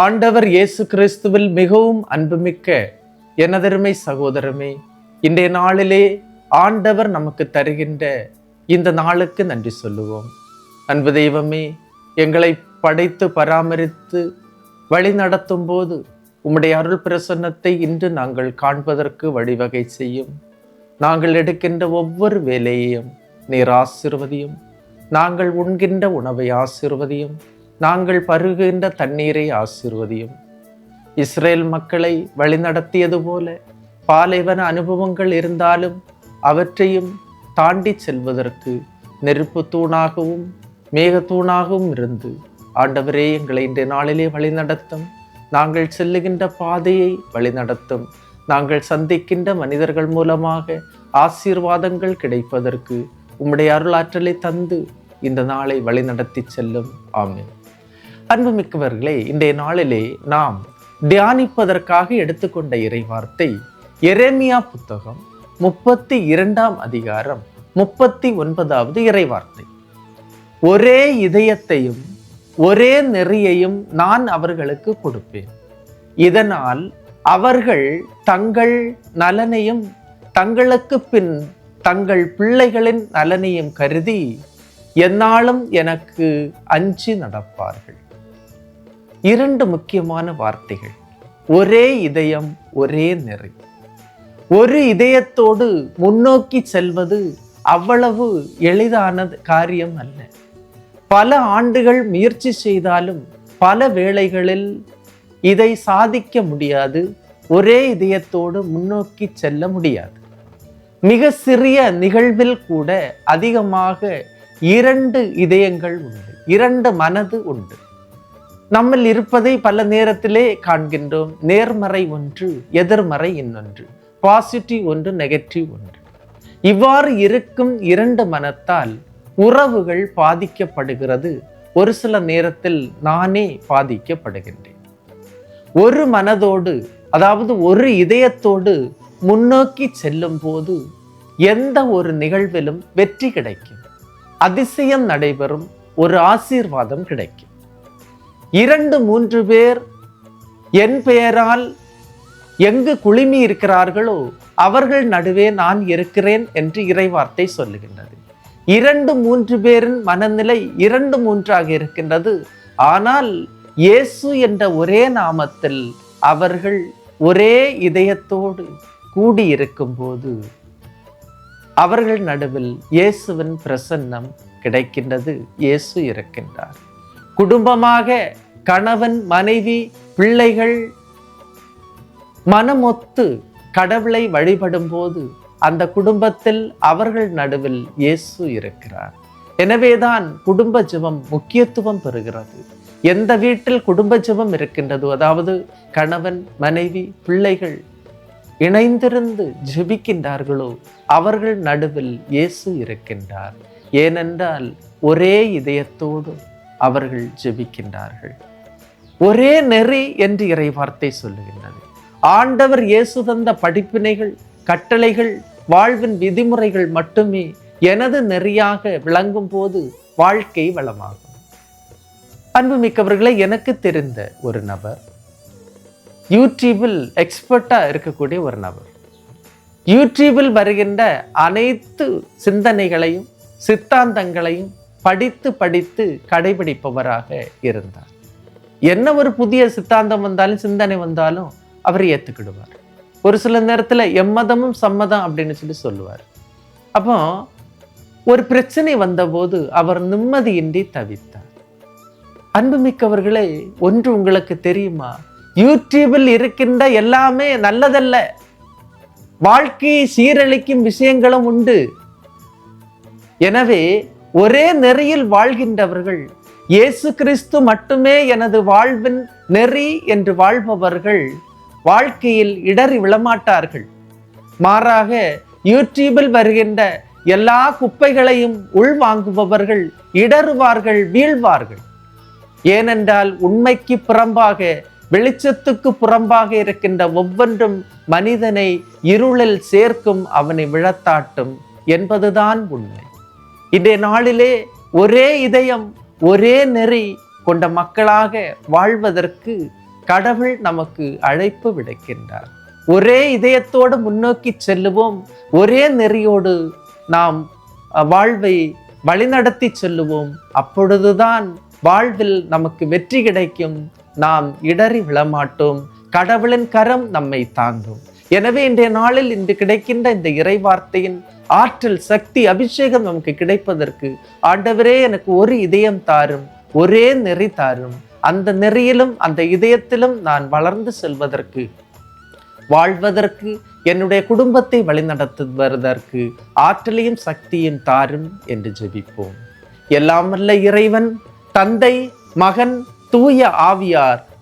ஆண்டவர் இயேசு கிறிஸ்துவில் மிகவும் அன்புமிக்க எனதருமை சகோதரமே இன்றைய நாளிலே ஆண்டவர் நமக்கு தருகின்ற இந்த நாளுக்கு நன்றி சொல்லுவோம். அன்பு தெய்வமே எங்களை படைத்து பராமரித்து வழி நடத்தும் போது உம்முடைய அருள் பிரசன்னத்தை இன்று நாங்கள் காண்பதற்கு வழிவகை செய்யும். நாங்கள் எடுக்கின்ற ஒவ்வொரு வேலையையும் நீர் ஆசிர்வதியும். நாங்கள் உண்கின்ற உணவை ஆசிர்வதியும். நாங்கள் பருகின்ற தண்ணீரை ஆசிர்வதியும். இஸ்ரேல் மக்களை வழிநடத்தியது போல பாலைவன அனுபவங்கள் இருந்தாலும் அவற்றையும் தாண்டி செல்வதற்கு நெருப்பு தூணாகவும் மேகத்தூணாகவும் இருந்து. ஆண்டவரே எங்களை இன்றைய நாளிலே வழிநடத்தும். நாங்கள் செல்லுகின்ற பாதையை வழிநடத்தும். நாங்கள் சந்திக்கின்ற மனிதர்கள் மூலமாக ஆசீர்வாதங்கள் கிடைப்பதற்கு உம்முடைய அருளாற்றலை தந்து இந்த நாளை வழிநடத்தி செல்லும். ஆமீன். அன்புமிக்கவர்களே இன்றைய நாளிலே நாம் தியானிப்பதற்காக எடுத்துக்கொண்ட இறைவார்த்தை எரேமியா புத்தகம் முப்பத்தி இரண்டாம் அதிகாரம் முப்பத்தி ஒன்பதாவது இறைவார்த்தை. ஒரே இதயத்தையும் ஒரே நெறியையும் நான் அவர்களுக்கு கொடுப்பேன். இதனால் அவர்கள் தங்கள் நலனையும் தங்களுக்கு பின் தங்கள் பிள்ளைகளின் நலனையும் கருதி எந்நாளும் எனக்கு அஞ்சி நடப்பார்கள். இரண்டு முக்கியமான வார்த்தைகள். ஒரே இதயம் ஒரே நெறி. ஒரு இதயத்தோடு முன்னோக்கி செல்வது அவ்வளவு எளிதான காரியம் அல்ல. பல ஆண்டுகள் முயற்சி செய்தாலும் பல வேளைகளில் இதை சாதிக்க முடியாது ஒரே இதயத்தோடு முன்னோக்கி செல்ல முடியாது. மிக சிறிய நிகழ்வில் கூட அதிகமாக இரண்டு இதயங்கள் உண்டு இரண்டு மனது உண்டு. நம்மில் இருப்பதை பல நேரத்திலே காண்கின்றோம். நேர்மறை ஒன்று எதிர்மறை இன்னொன்று பாசிட்டிவ் ஒன்று நெகட்டிவ் ஒன்று. இவ்வாறு இருக்கும் இரண்டு மனத்தால் உறவுகள் பாதிக்கப்படுகிறது. ஒரு சில நேரத்தில் நானே பாதிக்கப்படுகின்றேன். ஒரு மனதோடு அதாவது ஒரு இதயத்தோடு முன்னோக்கி செல்லும் போது எந்த ஒரு நிகழ்விலும் வெற்றி கிடைக்கும். அதிசயம் நடைபெறும் ஒரு ஆசீர்வாதம் கிடைக்கும். இரண்டு மூன்று பேர் என் பெயரால் எங்கு குழுமி இருக்கிறார்களோ அவர்கள் நடுவே நான் இருக்கிறேன் என்று இறைவார்த்தை சொல்லுகின்றது. இரண்டு மூன்று பேரின் மனநிலை இரண்டு மூன்றாக இருக்கின்றது. ஆனால் இயேசு என்ற ஒரே நாமத்தில் அவர்கள் ஒரே இதயத்தோடு கூடியிருக்கும் போது அவர்கள் நடுவில் இயேசுவின் பிரசன்னம் கிடைக்கின்றது. இயேசு இருக்கின்றார். குடும்பமாக கணவன் மனைவி பிள்ளைகள் மனமொத்து கடவுளை வழிபடும் போது அந்த குடும்பத்தில் அவர்கள் நடுவில் இயேசு இருக்கிறார். எனவேதான் குடும்ப ஜெபம் முக்கியத்துவம் பெறுகிறது. எந்த வீட்டில் குடும்ப ஜெபம் இருக்கின்றது? அதாவது கணவன் மனைவி பிள்ளைகள் இணைந்திருந்து ஜெபிக்கின்றார்களோ அவர்கள் நடுவில் இயேசு இருக்கின்றார். ஏனென்றால் ஒரே இதயத்தோடு அவர்கள் ஜெபிக்கின்றார்கள். ஒரே நெறி என்று இறை வார்த்தை சொல்லுகின்றது. ஆண்டவர் இயேசு தந்த படிப்பினைகள் கட்டளைகள் வாழ்வின் விதிமுறைகள் மட்டுமே எனது நெறியாக விளங்கும் போது வாழ்க்கை வளமாகும். அன்புமிக்கவர்களை எனக்கு தெரிந்த ஒரு நபர் யூடியூபில் எக்ஸ்பர்ட்டாக இருக்கக்கூடிய ஒரு நபர் யூடியூபில் வருகின்ற அனைத்து சிந்தனைகளையும் சித்தாந்தங்களையும் படித்து படித்து கடைபிடிப்பவராக இருந்தார். என்ன ஒரு புதிய சித்தாந்தம் வந்தாலும் சிந்தனை வந்தாலும் அவர் ஏற்றுக்கிடுவார் ஒரு சில நேரத்தில் எம்மதமும் சம்மதம் அப்படின்னு சொல்லி சொல்லுவார். அப்போ ஒரு பிரச்சனை வந்தபோது அவர் நிம்மதியின்றி தவித்தார். அன்புமிக்கவர்களே ஒன்று உங்களுக்கு தெரியுமா? யூடியூபில் இருக்கின்ற எல்லாமே நல்லதல்ல. வாழ்க்கையை சீரழிக்கும் விஷயங்களும் உண்டு. எனவே ஒரே நெறியில் வாழ்கின்றவர்கள் இயேசு கிறிஸ்து மட்டுமே எனது வாழ்வின் நெறி என்று வாழ்பவர்கள் வாழ்க்கையில் இடறி விழமாட்டார்கள். மாறாக யூடியூபில் வருகின்ற எல்லா குப்பைகளையும் உள்வாங்குபவர்கள் இடறுவார்கள் வீழ்வார்கள். ஏனென்றால் உண்மைக்கு புறம்பாக வெளிச்சத்துக்கு புறம்பாக இருக்கின்ற ஒவ்வொன்றும் மனிதனை இருளில் சேர்க்கும் அவனை விழத்தாட்டும் என்பதுதான் உண்மை. இன்றைய நாளிலே ஒரே இதயம் ஒரே நெறி கொண்ட மக்களாக வாழ்வதற்கு கடவுள் நமக்கு அழைப்பு விடுக்கின்றார். ஒரே இதயத்தோடு முன்னோக்கி செல்லுவோம் ஒரே நெறியோடு நாம் வாழ்வை வழிநடத்தி செல்லுவோம். அப்பொழுதுதான் வாழ்வில் நமக்கு வெற்றி கிடைக்கும். நாம் இடறி விழமாட்டோம். கடவுளின் கரம் நம்மை தாங்கும். எனவே இன்றைய நாளில் இன்று கிடைக்கின்ற இந்த இறைவார்த்தையின் ஆற்றல் சக்தி அபிஷேகம் நமக்கு கிடைப்பதற்கு ஆண்டவரே எனக்கு ஒரு இதயம் தாரும் ஒரே நெறி தாரும். அந்த நெறியிலும் அந்த இதயத்திலும் நான் வளர்ந்து செல்வதற்கு வாழ்வதற்கு என்னுடைய குடும்பத்தை வழிநடத்துவதற்கு ஆற்றலையும் சக்தியும் தாரும் என்று ஜெபிப்போம். எல்லாம் இறைவன் தந்தை மகன் தூய ஆவியார்